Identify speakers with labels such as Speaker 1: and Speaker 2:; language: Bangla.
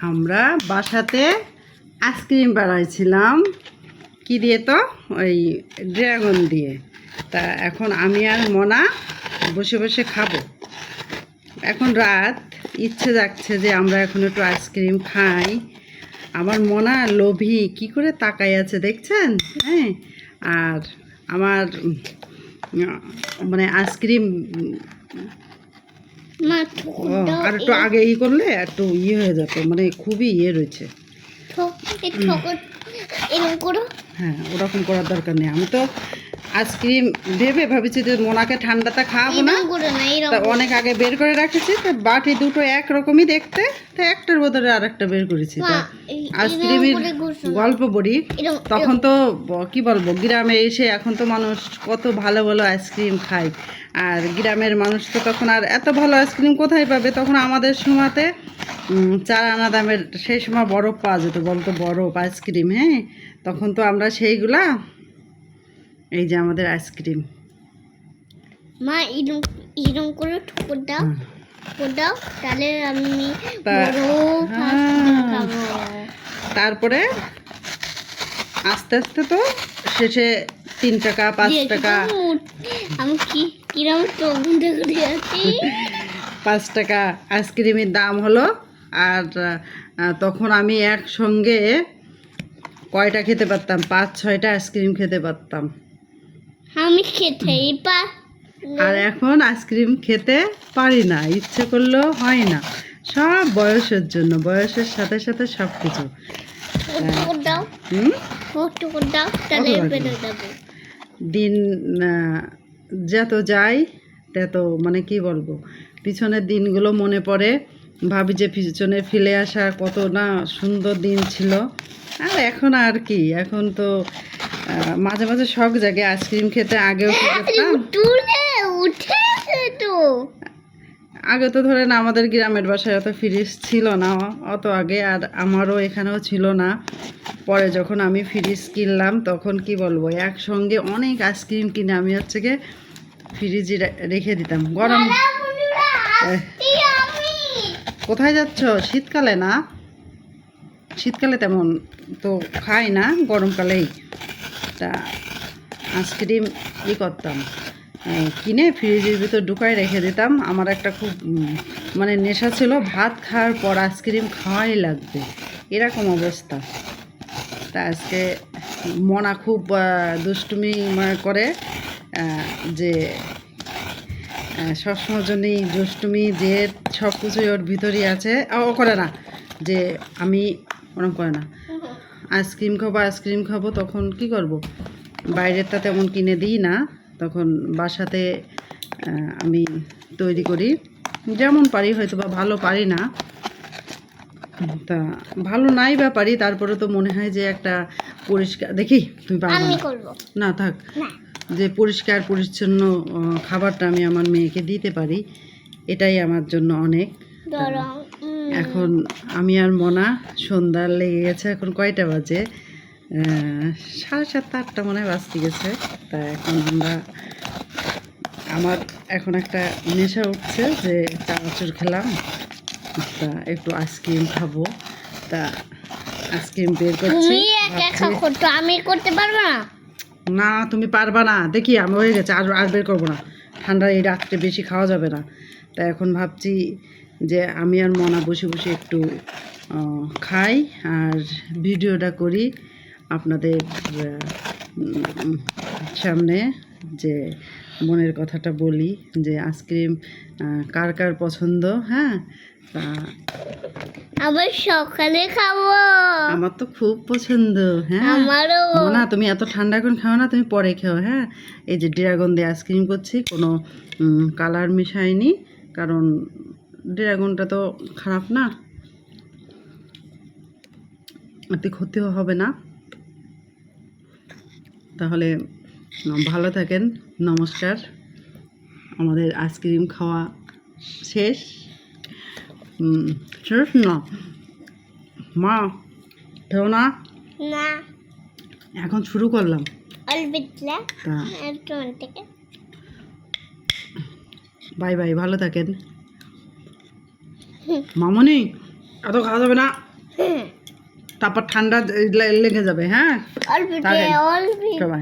Speaker 1: আমরা বাসাতে আইসক্রিম বানাইছিলাম। কি দিয়ে তো? ওই ড্রাগন দিয়ে। তা এখন আমি আর মনা বসে বসে খাব। এখন রাত, ইচ্ছে যাচ্ছে যে আমরা এখন একটু আইসক্রিম খাই। আমার মনা লোভী, কি করে তাকাই আছে দেখছেন? হ্যাঁ আর আমার মানে আইসক্রিম আর একটু আগে ই করলে একটু ইয়ে হয়ে যেত মানে খুবই ইয়ে রয়েছে। হ্যাঁ ওরকম করার দরকার নেই। আমি তো আইসক্রিম ভেবে ভাবছি যে মোনাকে ঠান্ডাটা খাওয়াবো না। তা অনেক আগে বের করে রেখেছি তা বাটি দুটো একরকমই দেখতে তা একটার বদলে আর একটা বের করেছি। তা আইসক্রিমের। গল্প বলি তখন তো কি বলব গ্রামে এসে এখন তো মানুষ কত ভালো ভালো আইসক্রিম খায়। আর গ্রামের মানুষ তো তখন আর এত ভালো আইসক্রিম কোথায় পাবে? তখন আমাদের সময়তে চার আনা দামের সেই সময় বরফ পাওয়া যেত বলতো বরফ আইসক্রিম হ্যাঁ? তখন তো আমরা সেইগুলা এই যে আমাদের আইসক্রিম।
Speaker 2: মা এরকম এরকম করে ঠোকর দাও ঠোকর দাও তাহলে আমি
Speaker 1: হ্যাঁ। তারপরে আস্তে আস্তে তো শেষে তিন টাকা পাঁচ টাকা
Speaker 2: আমি কি কিরম মুটে করে আছি
Speaker 1: পাঁচ টাকা আইসক্রিমের দাম হলো আর তখন আমি একসঙ্গে কয়টা খেতে পারতাম? পাঁচ ছয়টা আইসক্রিম খেতে পারতাম।
Speaker 2: আমি খেতেই পা
Speaker 1: আর এখন আইসক্রিম খেতে পারি না ইচ্ছে করলেও হয় না। সব বয়সের জন্য বয়সের সাথে সাথে সব কিছু দিন যত যাই তত মানে কি বলব পিছনের দিনগুলো মনে পড়ে। ভাবি যে পিছনে ফেলে আসা কত না সুন্দর দিন ছিল। আর এখন আর কি এখন তো মাঝে মাঝে শখ জাগে আইসক্রিম খেতে আগেও আগে তো ধরেন আমাদের গ্রামের বাসায় অত ফ্রিজ ছিল না অত আগে আর আমারও এখানেও ছিল না। পরে যখন আমি ফ্রিজ কিনলাম তখন কি বলব একসঙ্গে অনেক আইসক্রিম কিনে আমি হচ্ছে গিয়ে ফ্রিজে রেখে দিতাম। গরম কোথায় যাচ্ছ? শীতকালে না? শীতকালে তেমন তো খাই না গরমকালেই। তা আইসক্রিম ই করতাম। কিনে ফ্রিজের ভিতর ঢুকাই রেখে দিতাম। আমার একটা খুব মানে নেশা ছিল ভাত খাওয়ার পর আইসক্রিম খাওয়াই লাগবে। এরকম অবস্থা। তা আজকে মনা খুব দুষ্টুমি করে যে আহ, সবসময়ের জন্যই দুষ্টুমি যে সব কিছুই ওর ভিতরেই আছে। ও করে না যে আমি ওরকম করে না। আইসক্রিম খাব আইসক্রিম খাব তখন কি করব? বাইরেরটা তেমন কিনে দিই না। তখন বাসাতে আমি তৈরি করি। যেমন পারি হয়তো বা ভালো পারি না। তা ভালো নাই বা পারি তারপরে তো মনে হয় যে একটা পরিষ্কার দেখি তুমি পারবে না। থাক। যে পরিষ্কার পরিচ্ছন্ন খাবারটা আমি আমার মেয়েকে দিতে পারি এটাই আমার জন্য অনেক। এখন আমি আর মনা সন্ধ্যা লেগে গেছে এখন কয়টা বাজে? সাড়ে সাতটা আটটা মনে হয় বাজতে গেছে। তা এখন আমরা আমার এখন একটা নেশা উঠছে যে চানাচুর খেলাম। তা একটু আইসক্রিম খাব। তা আইসক্রিম বের করছি
Speaker 2: আমি করতে পারব না?
Speaker 1: না তুমি পারবা না। দেখি আমি হয়ে গেছে আর আর বের করব না। ঠান্ডা এই রাত্রে বেশি খাওয়া যাবে না। তাই এখন ভাবছি যে আমি আর মনা বসে বসে একটু খাই আর ভিডিওটা করি আপনাদের সামনে যে মনের কথাটা বলি যে আইসক্রিম কার কার পছন্দ হ্যাঁ? তা
Speaker 2: আবার সকালে খাব।
Speaker 1: আমার তো খুব পছন্দ হ্যাঁ?
Speaker 2: আমারও।
Speaker 1: না তুমি এত ঠান্ডা এখন খাও না তুমি পরে খেও হ্যাঁ? এই যে ড্রাগন দিয়ে আইসক্রিম করছি কোনো কালার মিশাইনি কারণ ড্রাগনটা তো খারাপ না। এতে ক্ষতিও হবে না। তাহলে ভালো থাকেন। নমস্কার। আমাদের আইসক্রিম খাওয়া শেষ। শেষ না। মা খেও না। এখন শুরু করলাম। বাই বাই ভালো থাকেন। মামনি এত খাওয়া যাবে না। তারপর ঠান্ডা লেগে যাবে হ্যাঁ?